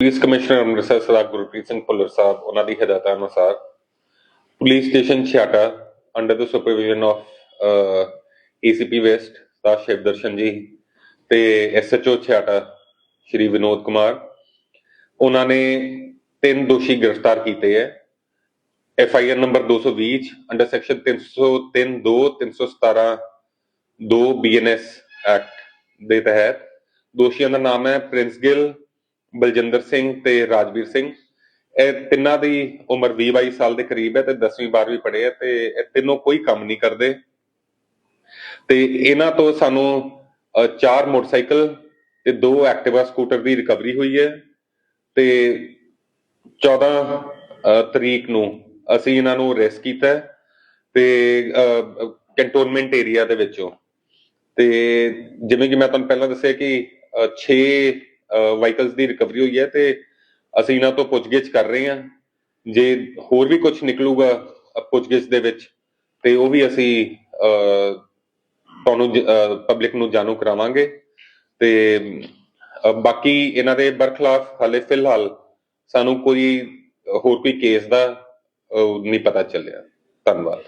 Police commissioner Amritsar Sardar Gurpreet Singh Bhullar sahib, ਉਹਨਾਂ ਦੀ ਹਦਾਇਤਾਂ ਅਨੁਸਾਰ police station Chheharta under the supervision of ACP west ਦਾ ਸ਼ਿਵ ਦਰਸ਼ਨ ਜੀ ਤੇ ਐਸਐਚਓ ਛਿਆਟਾ, ਸ਼੍ਰੀ ਵਿਨੋਦ ਕੁਮਾਰ। ਉਹਨਾਂ ਨੇ ਤਿੰਨ ਦੋਸ਼ੀ ਗ੍ਰਿਫਤਾਰ ਕੀਤੇ ਹੈ। F I R number 220 under section 303 2 317 2 BNS act ਦੇ ਤਹਿਤ ਦੋਸ਼ੀਆਂ ਦਾ ਨਾਮ ਹੈ ਪ੍ਰਿੰਸ ਗਿੱਲ ਬਲਜਿੰਦਰ ਸਿੰਘ ਤੇ ਰਾਜਵੀਰ ਸਿੰਘ। ਇਹ ਤਿੰਨਾਂ ਦੀ ਉਮਰ 20 22 ਸਾਲ ਦੇ ਕਰੀਬ ਹੈ ਤੇ 10ਵੀਂ 12ਵੀਂ ਪੜ੍ਹੇ ਆ ਤੇ ਇਹ ਤਿੰਨੋਂ ਕੋਈ ਕੰਮ ਨਹੀਂ ਕਰਦੇ। ਤੇ ਇਹਨਾਂ ਤੋਂ ਸਾਨੂੰ ਚਾਰ ਮੋਟਰਸਾਈਕਲ ਤੇ ਦੋ ਐਕਟਿਵਾ ਸਕੂਟਰ ਦੀ ਰਿਕਵਰੀ ਹੋਈ ਹੈ। ਤੇ 14 ਤਰੀਕ ਨੂੰ ਅਸੀਂ ਇਹਨਾਂ ਨੂੰ ਅਰੈਸਟ ਕੀਤਾ ਤੇ ਕੰਟੋਨਮੈਂਟ ਏਰੀਆ ਦੇ ਵਿੱਚੋਂ। ਤੇ ਜਿਵੇਂ ਕਿ ਮੈਂ ਤੁਹਾਨੂੰ ਪਹਿਲਾਂ ਦੱਸਿਆ ਕਿ 6 ਵਾਹੀਕਲਸ ਦੀ ਰਿਕਵਰੀ ਹੋਈ ਹੈ ਤੇ ਅਸੀਂ ਇਹਨਾਂ ਤੋਂ ਪੁੱਛਗਿੱਛ ਕਰ ਰਹੇ ਹਾਂ। ਜੇ ਹੋਰ ਵੀ ਕੁਝ ਨਿਕਲੂਗਾ ਪੁੱਛਗਿੱਛ ਦੇ ਵਿੱਚ ਤੇ ਉਹ ਵੀ ਅਸੀਂ ਤੁਹਾਨੂੰ ਪਬਲਿਕ ਨੂੰ ਜਾਣੂ ਕਰਾਵਾਂਗੇ। ਤੇ ਬਾਕੀ ਇਹਨਾਂ ਦੇ ਬਰਖਲਾਫ ਹਾਲੇ ਫਿਲਹਾਲ ਸਾਨੂੰ ਕੋਈ ਹੋਰ ਕੋਈ ਕੇਸ ਦਾ ਅ, ਨਹੀਂ ਪਤਾ ਚੱਲਿਆ। ਧੰਨਵਾਦ।